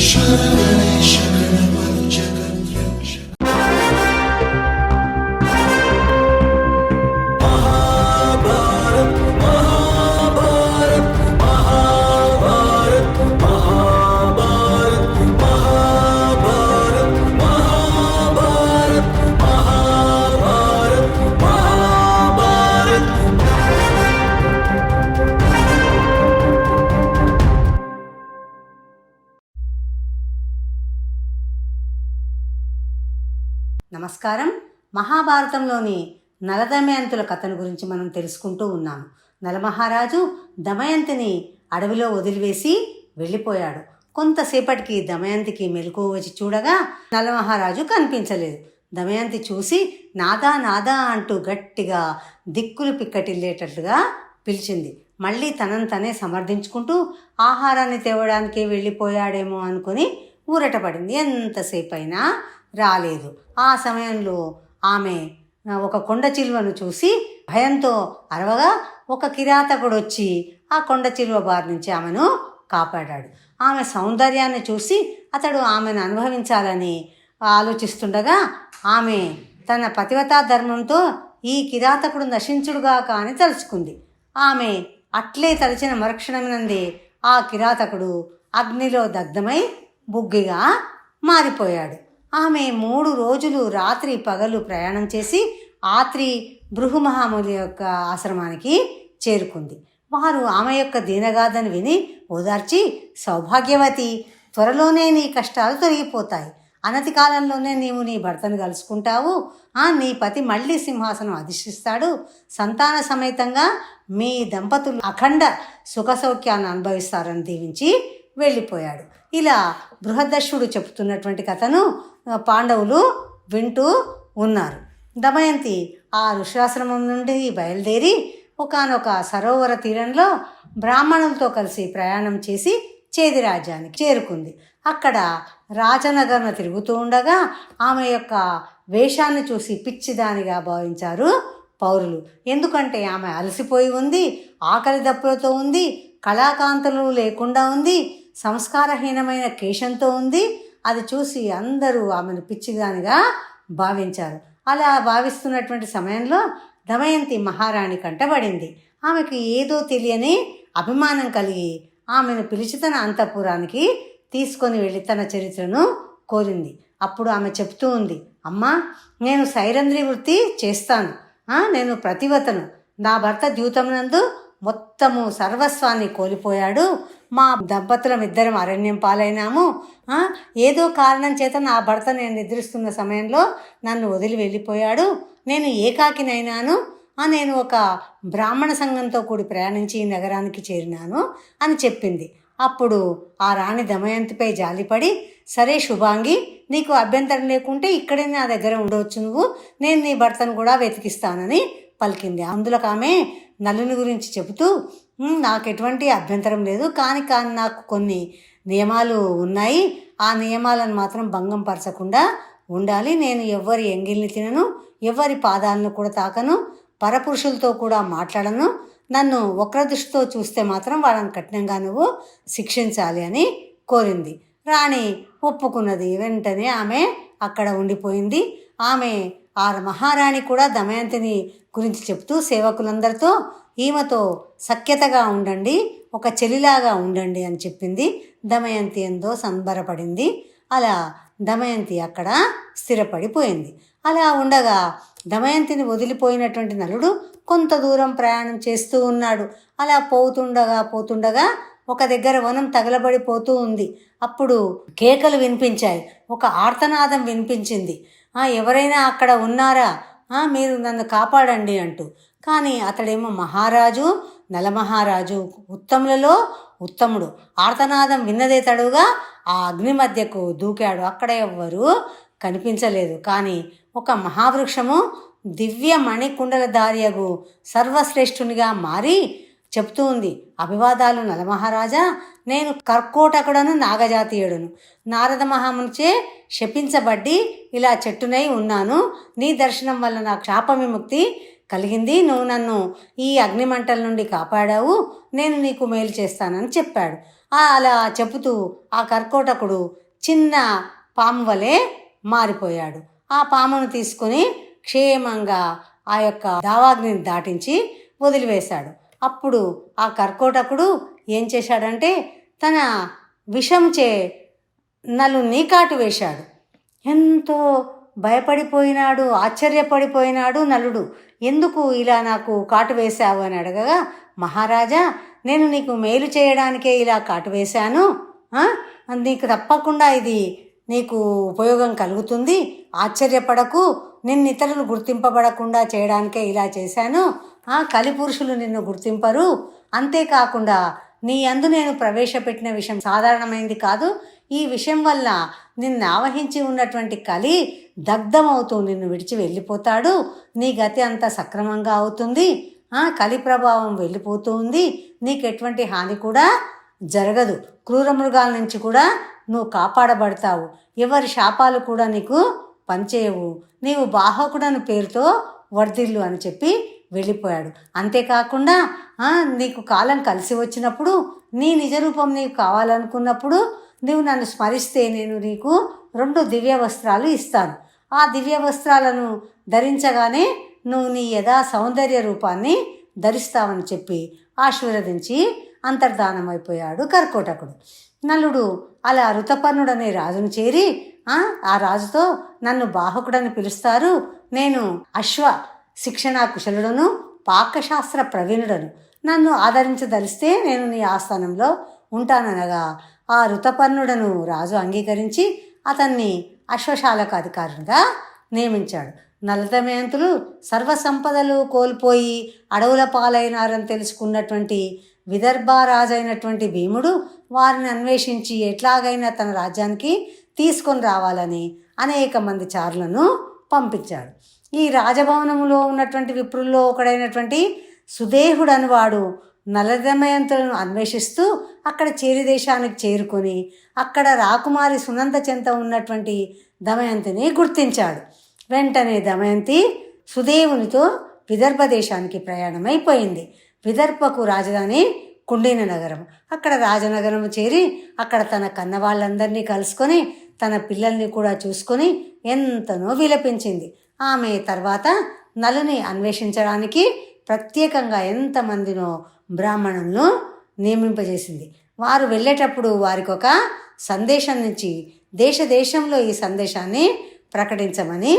Shut నమస్కారం. మహాభారతంలోని నలదమయంతుల కథను గురించి మనం తెలుసుకుంటూ ఉన్నాము. నలమహారాజు దమయంతిని అడవిలో వదిలివేసి వెళ్ళిపోయాడు. కొంతసేపటికి దమయంతికి మెలకువ వచ్చి చూడగా నలమహారాజు కనిపించలేదు. దమయంతి చూసి నాదా నాదా అంటూ గట్టిగా దిక్కులు పిక్కటిల్లేటట్లుగా పిలిచింది. మళ్ళీ తనను తనే సమర్థించుకుంటూ ఆహారాన్ని తేవడానికి వెళ్ళిపోయాడేమో అనుకుని ఊరటపడింది. ఎంతసేపు అయినా రాలేదు. ఆ సమయంలో ఆమె ఒక కొండ చిలువను చూసి భయంతో అరవగా ఒక కిరాతకుడు వచ్చి ఆ కొండ చిలువ బారి నుంచి ఆమెను కాపాడాడు. ఆమె సౌందర్యాన్ని చూసి అతడు ఆమెను అనుభవించాలని ఆలోచిస్తుండగా ఆమె తన పతివతా ధర్మంతో ఈ కిరాతకుడు నశించుడుగాక అని తలుచుకుంది. ఆమె అట్లే తలచిన మరుక్షణమినందే ఆ కిరాతకుడు అగ్నిలో దగ్ధమై బుగ్గిగా మారిపోయాడు. ఆమె మూడు రోజులు రాత్రి పగలు ప్రయాణం చేసి ఆత్రి భృహుమహాముని యొక్క ఆశ్రమానికి చేరుకుంది. వారు ఆమె యొక్క దీనగాథను విని ఓదార్చి సౌభాగ్యవతి త్వరలోనే నీ కష్టాలు తొలగిపోతాయి. అనతి కాలంలోనే నీవు నీ భర్తను కలుసుకుంటావు. ఆ నీ పతి మళ్ళీ సింహాసనం అధిష్ఠిస్తాడు. సంతాన సమేతంగా మీ దంపతులు అఖండ సుఖ సౌఖ్యాన్ని అనుభవిస్తారని దీవించి వెళ్ళిపోయాడు. ఇలా బృహదర్శుడు చెబుతున్నటువంటి కథను పాండవులు వింటూ ఉన్నారు. దమయంతి ఆ ఋషాశ్రమం నుండి బయలుదేరి ఒకానొక సరోవర తీరంలో బ్రాహ్మణులతో కలిసి ప్రయాణం చేసి చేది రాజ్యానికి చేరుకుంది. అక్కడ రాజనగర్ను తిరుగుతూ ఉండగా ఆమె యొక్క వేషాన్ని చూసి పిచ్చిదానిగా భావించారు పౌరులు. ఎందుకంటే ఆమె అలసిపోయి ఉంది ఆకలి దప్పులతో ఉంది కళాకాంతలు లేకుండా ఉంది సంస్కారహీనమైన కేశంతో ఉంది. అది చూసి అందరూ ఆమెను పిచ్చిదానిగా భావించారు. అలా భావిస్తున్నటువంటి సమయంలో దమయంతి మహారాణి కంటబడింది ఆమెకు ఏదో తెలియని అభిమానం కలిగి ఆమెను పిలిచి తన అంతఃపురానికి తీసుకొని వెళ్ళి తన చరిత్రను కోరింది. అప్పుడు ఆమె చెప్తూ ఉంది అమ్మా నేను సైరంధ్రి వృత్తి చేస్తాను. నేను ప్రతివతను నా భర్త జీవితమునందు మొత్తము సర్వస్వాన్ని కోల్పోయాడు. మా దంపతులం ఇద్దరం అరణ్యం పాలైనాము. ఏదో కారణం చేత నా భర్త నేను నిద్రిస్తున్న సమయంలో నన్ను వదిలి వెళ్ళిపోయాడు. నేను ఏకాకినైనాను. నేను ఒక బ్రాహ్మణ సంఘంతో కూడి ప్రయాణించి ఈ నగరానికి చేరినాను అని చెప్పింది. అప్పుడు ఆ రాణి దమయంతిపై జాలిపడి సరే శుభాంగి నీకు అభ్యంతరం లేకుంటే ఇక్కడే నా దగ్గర ఉండవచ్చు నువ్వు. నేను నీ భర్తను కూడా వెతికిస్తానని పలికింది. అందులో ఆమె నలుని గురించి చెబుతూ నాకు ఎటువంటి అభ్యంతరం లేదు కానీ కానీ నాకు కొన్ని నియమాలు ఉన్నాయి. ఆ నియమాలను మాత్రం భంగం పరచకుండా ఉండాలి. నేను ఎవరి ఎంగిల్ని తినను ఎవరి పాదాలను కూడా తాకను పరపురుషులతో కూడా మాట్లాడను. నన్ను వక్ర దృష్టితో చూస్తే మాత్రం వాళ్ళని కఠినంగా నువ్వు శిక్షించాలి అని కోరింది. రాణి ఒప్పుకున్నది. వెంటనే ఆమె అక్కడ ఉండిపోయింది. ఆమె ఆ మహారాణి కూడా దమయంతిని గురించి చెప్తూ సేవకులందరితో ఈమెతో సఖ్యతగా ఉండండి ఒక చెలిలాగా ఉండండి అని చెప్పింది. దమయంతి ఎంతో సంబరపడింది. అలా దమయంతి అక్కడ స్థిరపడిపోయింది. అలా ఉండగా దమయంతిని వదిలిపోయినటువంటి నలుడు కొంత దూరం ప్రయాణం చేస్తూ ఉన్నాడు. అలా పోతుండగా పోతుండగా ఒక దగ్గర వనం తగలబడిపోతూ ఉంది. అప్పుడు కేకలు వినిపించాయి. ఒక ఆర్తనాదం వినిపించింది. "ఆ, ఎవరైనా అక్కడ ఉన్నారా? మీరు నన్ను కాపాడండి అంటూ. కానీ అతడేమో మహారాజు నలమహారాజు ఉత్తములలో ఉత్తముడు. ఆర్తనాదం విన్నదే తడుగా ఆ అగ్ని మధ్యకు దూకాడు. అక్కడ ఎవ్వరూ కనిపించలేదు. కానీ ఒక మహావృక్షము దివ్య మణికుండల దారియగు సర్వశ్రేష్ఠునిగా మారి చెప్తూ ఉంది. అభివాదాలు నలమహారాజా నేను కర్కోటకుడను నాగజాతీయుడును. నారద మహామునిచే శపించబడ్డి ఇలా చెట్టునై ఉన్నాను. నీ దర్శనం వల్ల నా శాప విముక్తి కలిగింది. నువ్వు నన్ను ఈ అగ్నిమంటల నుండి కాపాడావు. నేను నీకు మేలు చేస్తానని చెప్పాడు. అలా చెబుతూ ఆ కర్కోటకుడు చిన్న పాము వలె మారిపోయాడు. ఆ పామును తీసుకుని క్షేమంగా ఆ యొక్క దావాగ్నిని దాటించి వదిలివేశాడు. అప్పుడు ఆ కర్కోటకుడు ఏం చేశాడంటే తన విషం చే నలుని కాటు వేశాడు. ఎంతో భయపడిపోయినాడు ఆశ్చర్యపడిపోయినాడు నలుడు. ఎందుకు ఇలా నాకు కాటు వేశావు అని అడగగా మహారాజా నేను నీకు మేలు చేయడానికే ఇలా కాటు వేశాను. నీకు తప్పకుండా ఇది నీకు ఉపయోగం కలుగుతుంది. ఆశ్చర్యపడకు. నిన్ను ఇతరులు గుర్తింపబడకుండా చేయడానికే ఇలా చేశాను. కలిపురుషులు నిన్ను గుర్తింపరు. అంతేకాకుండా నీ అందు నేను ప్రవేశపెట్టిన విషయం సాధారణమైంది కాదు. ఈ విషయం వల్ల నిన్ను ఆవహించి ఉన్నటువంటి కలి దగ్ధమవుతూ నిన్ను విడిచి వెళ్ళిపోతాడు. నీ గతి అంత సక్రమంగా అవుతుంది. ఆ కలి ప్రభావం వెళ్ళిపోతూ ఉంది నీకు ఎటువంటి హాని కూడా జరగదు. క్రూర మృగాల నుంచి కూడా నువ్వు కాపాడబడతావు. ఎవరి శాపాలు కూడా నీకు పనిచేయవు. నీవు బాహకుడని పేరుతో వర్ధిల్లు అని చెప్పి వెళ్ళిపోయాడు. అంతేకాకుండా నీకు కాలం కలిసి వచ్చినప్పుడు నీ నిజ రూపం నీకు కావాలనుకున్నప్పుడు నువ్వు నన్ను స్మరిస్తే నేను నీకు రెండు దివ్య వస్త్రాలు ఇస్తాను. ఆ దివ్య వస్త్రాలను ధరించగానే నువ్వు నీ యథా సౌందర్య రూపాన్ని ధరిస్తావని చెప్పి ఆశీర్వదించి అంతర్ధానమైపోయాడు కర్కోటకుడు. నలుడు అలా ఋతపర్ణుడనే రాజును చేరి ఆ, ఆ రాజుతో నన్ను బాహకుడని పిలుస్తారు. నేను అశ్వ శిక్షణా కుశలుడను పాకశాస్త్ర ప్రవీణుడను. నన్ను ఆదరించదలిస్తే నేను నీ ఆస్థానంలో ఉంటాననగా. ఆ ఋతపర్ణుడను రాజు అంగీకరించి అతన్ని అశ్వశాలకు అధికారునిగా నియమించాడు. నలదమయంతులు సర్వసంపదలు కోల్పోయి అడవుల పాలైనారని తెలుసుకున్నటువంటి విదర్భరాజైనటువంటి భీముడు వారిని అన్వేషించి ఎట్లాగైనా తన రాజ్యానికి తీసుకొని రావాలని అనేక మంది చారులను పంపించాడు. ఈ రాజభవనములో ఉన్నటువంటి విప్రుల్లో ఒకడైనటువంటి సుదేహుడు అనువాడు నలదమయంతులను అన్వేషిస్తూ అక్కడ చేరి దేశానికి చేరుకొని అక్కడ రాకుమారి సునంద చెంత ఉన్నటువంటి దమయంతిని గుర్తించాడు. వెంటనే దమయంతి సుదేవునితో విదర్భ దేశానికి ప్రయాణమైపోయింది. విదర్భకు రాజధాని కుండిన నగరం. అక్కడ రాజనగరం చేరి అక్కడ తన కన్న వాళ్ళందరినీ కలుసుకొని తన పిల్లల్ని కూడా చూసుకొని ఎంతనో విలపించింది. ఆమె తర్వాత నలుని అన్వేషించడానికి ప్రత్యేకంగా ఎంతమందినో బ్రాహ్మణులను నియమింపజేసింది. వారు వెళ్ళేటప్పుడు వారికి ఒక సందేశం నుంచి దేశ దేశంలో ఈ సందేశాన్ని ప్రకటించమని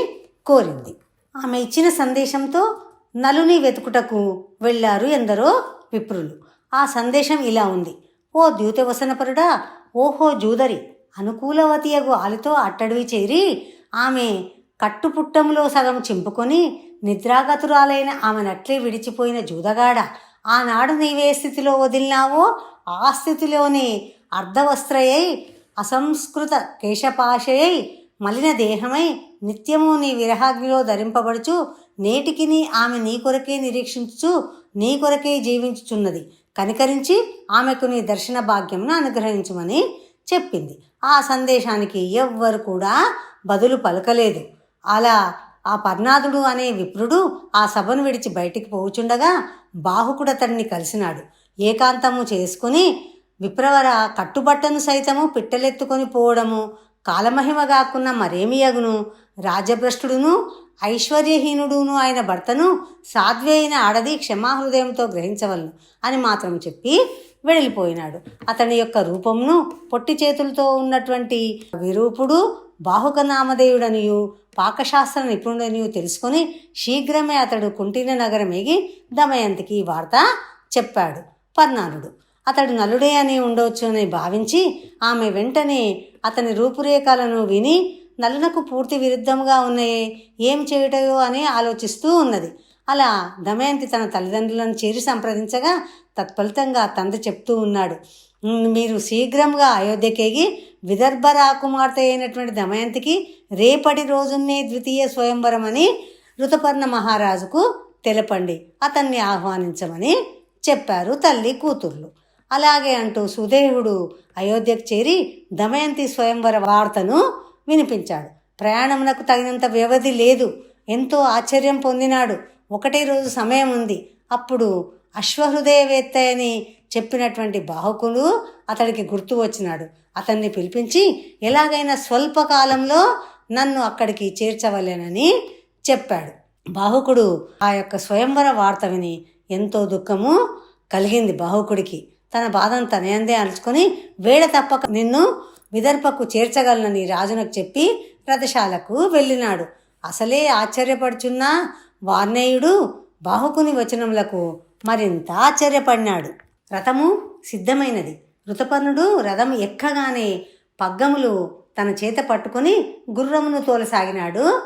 కోరింది. ఆమె ఇచ్చిన సందేశంతో నలుని వెతుకుటకు వెళ్ళారు ఎందరో విప్రులు. ఆ సందేశం ఇలా ఉంది. ఓ ద్యూతవసనపరుడా ఓహో జూదరి అనుకూలవతియగు ఆలితో అట్టడివి చేరి ఆమె కట్టుపుట్టంలో సగం చింపుకొని నిద్రాగతురాలైన ఆమెనట్లే విడిచిపోయిన జూదగాడ ఆనాడు నీవే స్థితిలో వదిలినావో ఆ స్థితిలోనే అర్ధవస్త్రయై అసంస్కృత కేశపాశయై మలిన దేహమై నిత్యము నీ విరహాగ్నిలో ధరింపబడుచు నేటికి నీ ఆమె నీ కొరకే నిరీక్షించుచు నీ కొరకే జీవించుచున్నది. కనికరించి ఆమెకు నీ దర్శన భాగ్యంను అనుగ్రహించమని చెప్పింది. ఆ సందేశానికి ఎవ్వరు కూడా బదులు పలకలేదు. అలా ఆ పర్ణాదుడు అనే విప్రుడు ఆ సభను విడిచి బయటికి పోచుండగా బాహుకుడు అతన్ని కలిసినాడు. ఏకాంతము చేసుకుని విప్రవర కట్టుబట్టను సైతము పిట్టలెత్తుకొని పోవడము కాలమహిమ కాకున్న మరేమియగును రాజభ్రష్టుడును ఐశ్వర్యహీనుడును ఆయన భర్తను సాధ్వి అయిన ఆడది క్షమాహృదయంతో గ్రహించవలను అని మాత్రం చెప్పి వెళ్ళిపోయినాడు అతని యొక్క రూపంను పొట్టి చేతులతో ఉన్నటువంటి విరూపుడు బాహుక నామధేయుడనియు పాకశాస్త్ర నిపుణుడనియు తెలుసుకొని శీఘ్రమే అతడు కుంటిన నగరమేగి దమయంతికి ఈ వార్త చెప్పాడు. పర్ణానుడు అతడు నలుడే అని ఉండవచ్చు అని భావించి ఆమె వెంటనే అతని రూపురేఖలను విని నలునకు పూర్తి విరుద్ధంగా ఉన్నాయే ఏం చేయుటయో అని ఆలోచిస్తూ ఉన్నది. అలా దమయంతి తన తల్లిదండ్రులను చేరి సంప్రదించగా తత్ఫలితంగా తండ్రి చెప్తూ ఉన్నాడు. మీరు శీఘ్రంగా అయోధ్యకేగి విదర్భ రాకుమార్తె అయినటువంటి దమయంతికి రేపటి రోజున్నే ద్వితీయ స్వయంవరం అని ఋతుపర్ణ మహారాజుకు తెలపండి. అతన్ని ఆహ్వానించమని చెప్పారు తల్లి కూతుర్లు. అలాగే అంటూ సుదేవుడు అయోధ్యకు చేరి దమయంతి స్వయంవర వార్తను వినిపించాడు. ప్రయాణమునకు తగినంత వ్యవధి లేదు. ఎంతో ఆశ్చర్యం పొందినాడు. ఒకటే రోజు సమయం ఉంది. అప్పుడు అశ్వహృదయవేత్త అని చెప్పినటువంటి బాహుకులు అతడికి గుర్తు వచ్చినాడు. అతన్ని పిలిపించి ఎలాగైనా స్వల్పకాలంలో నన్ను అక్కడికి చేర్చవలేనని చెప్పాడు. బాహుకుడు ఆ యొక్క స్వయంవర వార్త విని ఎంతో దుఃఖము కలిగింది బాహుకుడికి. తన బాధను తనయందే అలుచుకొని వేడ తప్పక నిన్ను విదర్భకు చేర్చగలనని రాజునకు చెప్పి రథశాలకు వెళ్ళినాడు. అసలే ఆశ్చర్యపడుచున్న వార్నేయుడు బాహుకుని వచనములకు మరింత ఆశ్చర్యపడినాడు. రథము సిద్ధమైనది. ఋతపర్ణుడు రథం ఎక్కగానే పగ్గములు తన చేత పట్టుకొని గుర్రమును తోలసాగినాడు.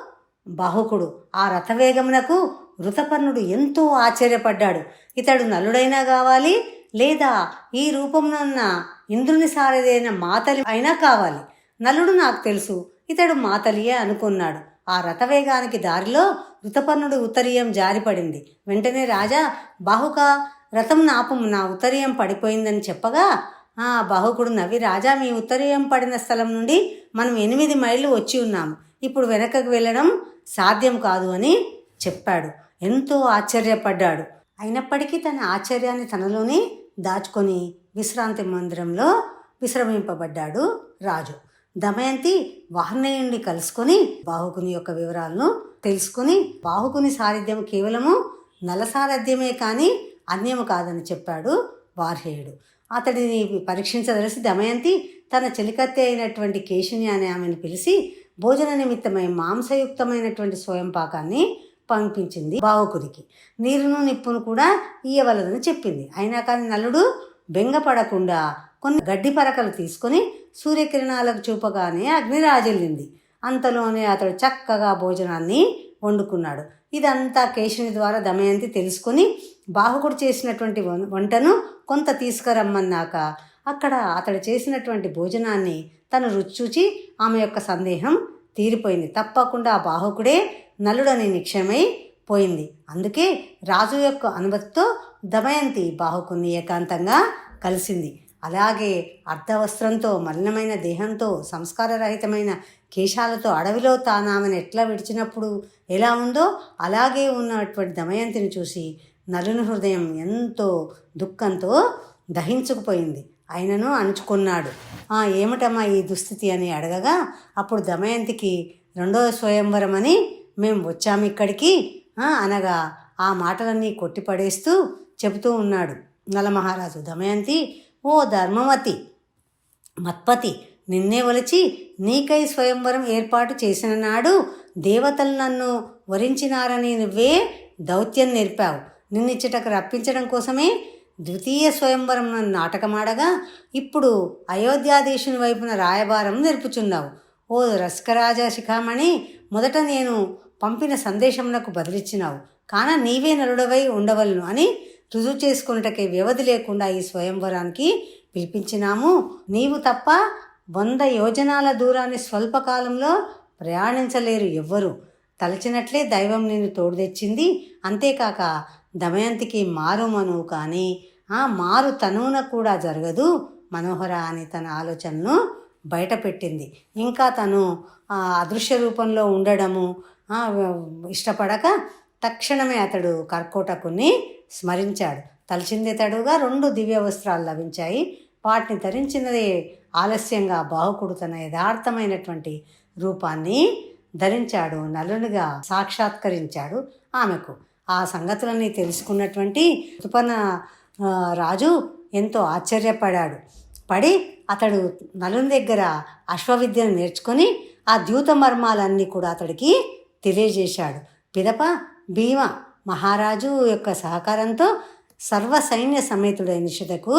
బాహుకుడు. ఆ రథవేగమునకు ఋతపర్ణుడు ఎంతో ఆశ్చర్యపడ్డాడు. ఇతడు నలుడైనా కావాలి లేదా ఈ రూపమునున్న ఇంద్రుని సారదైన మాతలి అయినా కావాలి. నలుడు నాకు తెలుసు ఇతడు మాతలియే అనుకున్నాడు. ఆ రథవేగానికి దారిలో ఋతపర్ణుడు ఉత్తరీయం జారిపడింది. వెంటనే రాజా బాహుక రథం నాపము నా ఉత్తరీయం పడిపోయిందని చెప్పగా ఆ బాహుకుడు నవ్వి రాజా మీ ఉత్తరీయం పడిన స్థలం నుండి మనం ఎనిమిది మైళ్ళు వచ్చి ఉన్నాము. ఇప్పుడు వెనకకు వెళ్ళడం సాధ్యం కాదు అని చెప్పాడు. ఎంతో ఆశ్చర్యపడ్డాడు. అయినప్పటికీ తన ఆశ్చర్యాన్ని తనలోనే దాచుకొని విశ్రాంతి మందిరంలో విశ్రమింపబడ్డాడు రాజు. దమయంతి వాహనేయుణ్ణి కలుసుకొని బాహుకుని యొక్క వివరాలను తెలుసుకొని బాహుకుని సారథ్యం కేవలము నల సారథ్యమే కానీ అన్యము కాదని చెప్పాడు వార్హేయుడు. అతడిని పరీక్షించదలిసి దమయంతి తన చెలికత్తె అయినటువంటి కేశిని అనే ఆమెను పిలిచి భోజన నిమిత్తమై మాంసయుక్తమైనటువంటి స్వయం పాకాన్ని పంపించింది బావకుడికి. నీరును నిప్పును కూడా ఇయ్యవలదని చెప్పింది. అయినా కానీ నలుడు బెంగపడకుండా కొన్ని గడ్డి పరకలు తీసుకొని సూర్యకిరణాలకు చూపగానే అగ్ని రాజెల్లింది అంతలోనే అతడు చక్కగా భోజనాన్ని వండుకున్నాడు. ఇదంతా కేశుని ద్వారా దమయంతి తెలుసుకొని బాహుకుడు చేసినటువంటి వం- వంటను కొంత తీసుకురమ్మన్నాక అక్కడ అతడు చేసినటువంటి భోజనాన్ని తను రుచి చూచి ఆమె యొక్క సందేహం తీరిపోయింది. తప్పకుండా ఆ బాహుకుడే నలుడని నిక్షమై పోయింది. అందుకే రాజు యొక్క అనుమతితో దమయంతి బాహుకుని ఏకాంతంగా కలిసింది. అలాగే అర్ధవస్త్రంతో మలినమైన దేహంతో సంస్కారరహితమైన కేశాలతో అడవిలో తానామెను ఎట్లా విడిచినప్పుడు ఎలా ఉందో అలాగే ఉన్నటువంటి దమయంతిని చూసి నలుని హృదయం ఎంతో దుఃఖంతో దహించుకుపోయింది. ఆయనను అణుచుకున్నాడు. "ఆ, ఏమిటమ్మా ఈ దుస్థితి అని అడగగా అప్పుడు దమయంతికి రెండవ స్వయంవరం అని మేము వచ్చాము ఇక్కడికి అనగా ఆ మాటలన్నీ కొట్టిపడేస్తూ చెబుతూ ఉన్నాడు. నలమహారాజు దమయంతి ఓ ధర్మవతి మత్పతి నిన్నే ఒలిచి నీకై స్వయంవరం ఏర్పాటు చేసిన నాడు దేవతలు నన్ను వరించినారని నువ్వే దౌత్యం నేర్పావు. నిన్నిచ్చటకు రప్పించడం కోసమే ద్వితీయ స్వయంవరం నాటకమాడగా ఇప్పుడు అయోధ్యాదేశుని వైపున రాయబారం నేర్పుచున్నావు ఓ రస్కరాజా శిఖామణి మొదట నేను పంపిన సందేశమునకు బదిలిచ్చినావు. కాన నీవే నలుడవై ఉండవలను అని రుజువు చేసుకున్నటకే వ్యవధి లేకుండా ఈ స్వయంవరానికి పిలిపించినాము. నీవు తప్ప వంద యోజనాల దూరాన్ని స్వల్పకాలంలో ప్రయాణించలేరు ఎవ్వరు. తలచినట్లే దైవం నేను తోడు తెచ్చింది. అంతేకాక దమయంతికి మారు మనువు కానీ ఆ మారు తనువున కూడా జరగదు మనోహర అని తన ఆలోచనను బయటపెట్టింది. ఇంకా తను ఆ, అదృశ్య రూపంలో ఉండడము ఇష్టపడక తక్షణమే అతడు కర్కోటకుని స్మరించాడు. తలచిందే తడుగా రెండు దివ్య వస్త్రాలు లభించాయి. వాటిని ధరించినదే ఆలస్యంగా బాహుకుడు తన యథార్థమైనటువంటి రూపాన్ని ధరించాడు నలునిగా సాక్షాత్కరించాడు ఆమెకు. ఆ సంగతులన్నీ తెలుసుకున్నటువంటి తుపన రాజు ఎంతో ఆశ్చర్యపడాడు. పడి అతడు నలుని దగ్గర అశ్వవిద్యను నేర్చుకొని ఆ ద్యూత మర్మాలన్నీ కూడా అతడికి తెలియజేశాడు. పిదప భీమ మహారాజు యొక్క సహకారంతో సర్వ సైన్య సమేతుడైన నిషితకు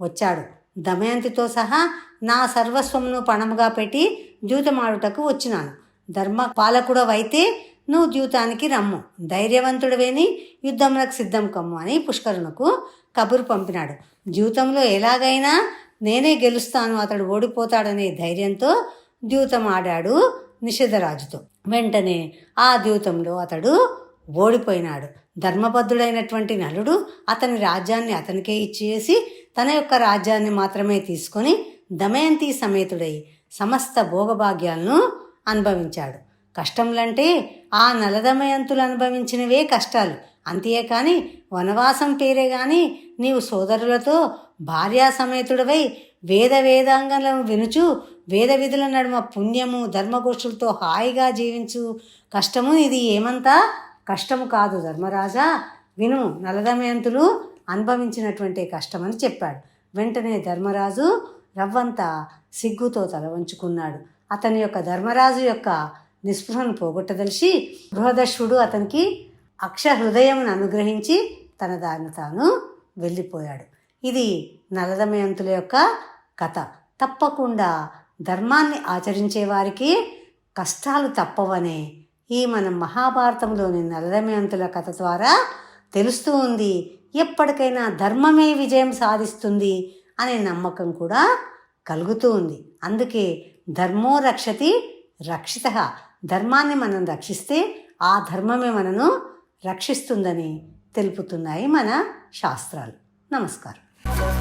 వచ్చాడు. దమయంతితో సహా నా సర్వస్వమును పణముగా పెట్టి ద్యూతమాడుటకు వచ్చినాను. ధర్మ పాలకుడవైతే నువ్వు ద్యూతానికి రమ్ము. ధైర్యవంతుడవేని యుద్ధములకు సిద్ధం కమ్ము అని పుష్కరునకు కబురు పంపినాడు. ద్యూతంలో ఎలాగైనా నేనే గెలుస్తాను అతడు ఓడిపోతాడనే ధైర్యంతో ద్యూతం ఆడాడు నిషిధరాజుతో. వెంటనే ఆ ద్యూతంలో అతడు ఓడిపోయినాడు. ధర్మబద్ధుడైనటువంటి నలుడు అతని రాజ్యాన్ని అతనికే ఇచ్చేసి తన యొక్క రాజ్యాన్ని మాత్రమే తీసుకొని దమయంతి సమేతుడై సమస్త భోగభాగ్యాలను అనుభవించాడు. కష్టములంటే ఆ నలదమయంతులు అనుభవించినవే కష్టాలు. అంతేకాని వనవాసం పేరే గాని నీవు సోదరులతో భార్యా సమేతుడవై వేద వేదాంగలను వినుచు వేద విధుల నడుమ పుణ్యము ధర్మగోష్ఠులతో హాయిగా జీవించు. కష్టము ఇది ఏమంతా? కష్టము కాదు ధర్మరాజా. విను నలదమయంతులు అనుభవించినటువంటి కష్టమని చెప్పాడు. వెంటనే ధర్మరాజు రవ్వంతా సిగ్గుతో తల వంచుకున్నాడు. అతని యొక్క ధర్మరాజు యొక్క నిస్పృహను పోగొట్టదలిచి బృహదశ్వుడు అతనికి అక్ష హృదయమును అనుగ్రహించి తన దాన్ని తాను వెళ్ళిపోయాడు. ఇది నలదమయంతుల యొక్క కథ. తప్పకుండా ధర్మాన్ని ఆచరించే వారికి కష్టాలు తప్పవనే ఈ మన మహాభారతంలోని నలదమయంతుల కథ ద్వారా తెలుస్తూ ఉంది. ఎప్పటికైనా ధర్మమే విజయం సాధిస్తుంది అనే నమ్మకం కూడా కలుగుతూ ఉంది. అందుకే ధర్మో రక్షతి రక్షిత. ధర్మాన్ని మనం రక్షిస్తే ఆ ధర్మమే మనను రక్షిస్తుందని తెలుపుతున్నాయి మన శాస్త్రాలు. నమస్కారం.